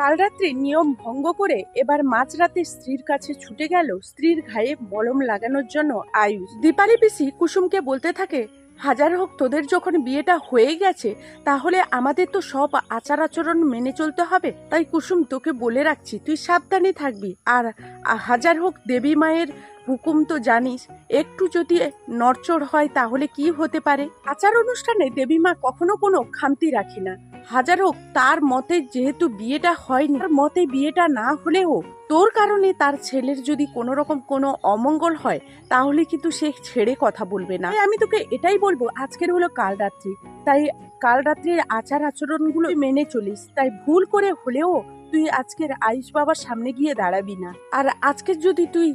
কাল রাত্রে নিয়ম ভঙ্গ করে এবার মাঝরাতে স্ত্রীর কাছে ছুটে গেল স্ত্রীর ঘায়ে মলম লাগানোর জন্য আয়ুষ। দীপালি পিসি কুসুমকে বলতে থাকে, হাজার হোক তোদের যখন বিয়েটা হয়ে গেছে, তাহলে আমাদের তো সব আচার আচরণ মেনে চলতে হবে। তাই কুসুম তোকে বলে রাখছি, তুই সাবধানে থাকবি। আর হাজার হোক দেবী মায়ের হুকুম তো জানিস, একটু যদি নড়চড় হয় তাহলে কি হতে পারে? আচার অনুষ্ঠানে দেবী মা কখনো কোনো খামতি রাখে না। হাজার হোক তার মতে যেহেতু বিয়েটা হয়নি, তার মতে বিয়েটা না হলেও তোর কারণে তার ছেলের যদি কোনো রকম কোনো অমঙ্গল হয়, তাহলে কিন্তু সে ছেড়ে কথা বলবে না। আমি তোকে এটাই বলব, আজকের হলো কাল রাত্রি। তাই কাল রাত্রির আচার আচরণগুলো মেনে চলিস। তাই ভুল করে হলেও তুই আজকের আয়ুষ বাবার সামনে গিয়ে দাঁড়াবি না। আর আজকে যদি তুই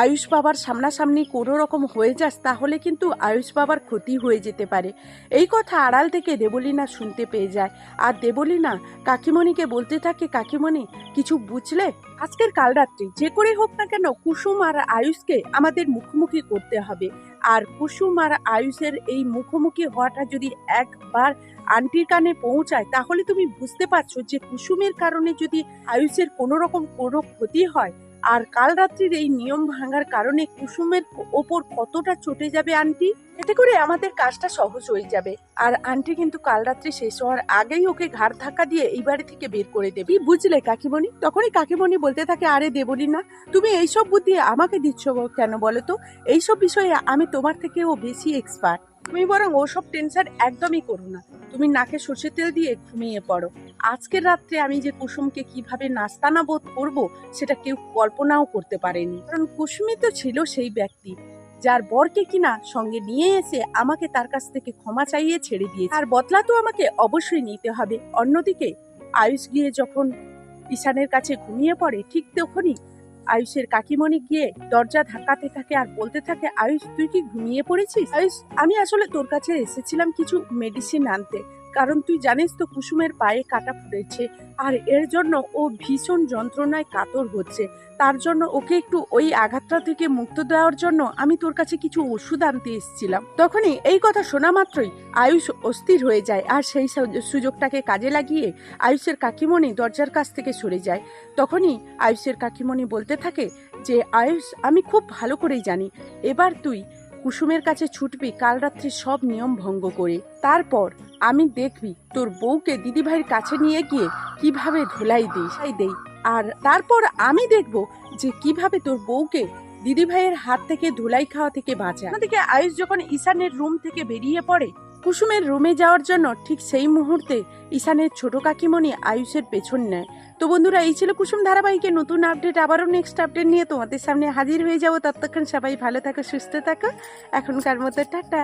আয়ুষ বাবার সামনাসামনি কোনো রকম হয়ে যাস, তাহলে কিন্তু আয়ুষ বাবার ক্ষতি হয়ে যেতে পারে। এই কথা আড়াল থেকে দেবলীনা শুনতে পেয়ে যায়। আর দেবলীনা, কাকিমণিকে বলতে থাকে, কাকিমণি, কিছু বুঝলে? আজকের কাল রাত্রি যে করে হোক না কেন কুসুম আর আয়ুষকে আমাদের মুখোমুখি করতে হবে। আর কুসুম আর আয়ুষের এই মুখোমুখি হওয়াটা যদি একবার আন্টির কানে পৌঁছায়, তাহলে তুমি বুঝতে পারছ যে কুসুমের কারণে যদি আয়ুষের কোনো রকম কোনো ক্ষতি হয় আর কাল রাত্রির এই নিয়ম ভাঙার কারণে কুসুমের ওপর কতটা চটে যাবে আন্টি? এতে করে আমাদের কাজটা সহজ হয়ে যাবে। আর আন্টি কিন্তু কাল রাত্রি শেষ হওয়ার আগেই ওকে ঘাড় ধাক্কা দিয়ে এই বাড়ি থেকে বের করে দেবে। বুঝলে কাকিমণি? তখনই কাকিমণি বলতে থাকে, আরে দেবলি না, তুমি এইসব বুদ্ধি আমাকে দিচ্ছ কেন বলো তো? এইসব বিষয়ে আমি তোমার থেকেও বেশি এক্সপার্ট তুমি বরং ওসব টেনশন একদমই করো না। তুমি নাকে সর্ষের তেল দিয়ে ঘুমিয়ে পড়ো। আজকের রাত্রে আমি যে কুসুমকে কীভাবে নাস্তানা বোধ করব, সেটা কেউ কল্পনাও করতে পারেনি। কারণ কুসুমই তো ছিল সেই ব্যক্তি, যার বরকে কিনা সঙ্গে নিয়ে এসে আমাকে তার কাছ থেকে ক্ষমা চাইয়ে ছেড়ে দিয়ে আর বদলা তো আমাকে অবশ্যই নিতে হবে। অন্যদিকে, আয়ুষ গিয়ে যখন ঈশানের কাছে ঘুমিয়ে পড়ে, ঠিক তখনই আয়ুষের কাকিমণি গিয়ে দরজা ধাক্কাতে থাকে আর বলতে থাকে, আয়ুষ, তুই কি ঘুমিয়ে পড়েছিস? আয়ুষ, আমি আসলে তোর কাছে এসেছিলাম কিছু মেডিসিন আনতে। কারণ তুই জানিস তো কুসুমের পায়ে কাটা ফুটেছে, আর এর জন্য ও ভীষণ যন্ত্রণায় কাতর হচ্ছে। তার জন্য ওকে একটু ওই আঘাতটা থেকে মুক্ত দেওয়ার জন্য আমি তোর কাছে কিছু ওষুধ আনতে এসেছিলাম। তখনই এই কথা শোনা মাত্রই আয়ুষ অস্থির হয়ে যায়, আর সেই সুযোগটাকে কাজে লাগিয়ে আয়ুষের কাকিমণি দরজার কাছ থেকে সরে যায়। তখনই আয়ুষের কাকিমণি বলতে থাকে যে, আয়ুষ, আমি খুব ভালো করেই জানি। এবার তুই কুসুমের কাছে ছুটবি, কাল রাত্রি সব নিয়ম ভঙ্গ করে। তারপর আমি দেখবি, তোর বউকে দিদিভাইয়ের কাছে নিয়ে গিয়ে কীভাবে ধুলাই দিই, সাই দেই। আর তারপর আমি দেখব যে কীভাবে তোর বউকে দিদিভাইয়ের হাত থেকে ধুলাই খাওয়া থেকে বাঁচা থেকে আয়ুষ যখন ঈশানের রুম থেকে বেরিয়ে পড়ে কুসুমের রুমে যাওয়ার জন্য ঠিক সেই মুহূর্তে ঈশানের ছোট কাকিমণি আয়ুষের পেছন নেয়। তো বন্ধুরা, এই ছিল কুসুম ধারাবাহিকের নতুন আপডেট। আবারও নেক্সট আপডেট নিয়ে তোমাদের সামনে হাজির হয়ে যাব। ততক্ষণ সবাই ভালো থাকো, সুস্থ থাকো। এখনকার মতো টাটা।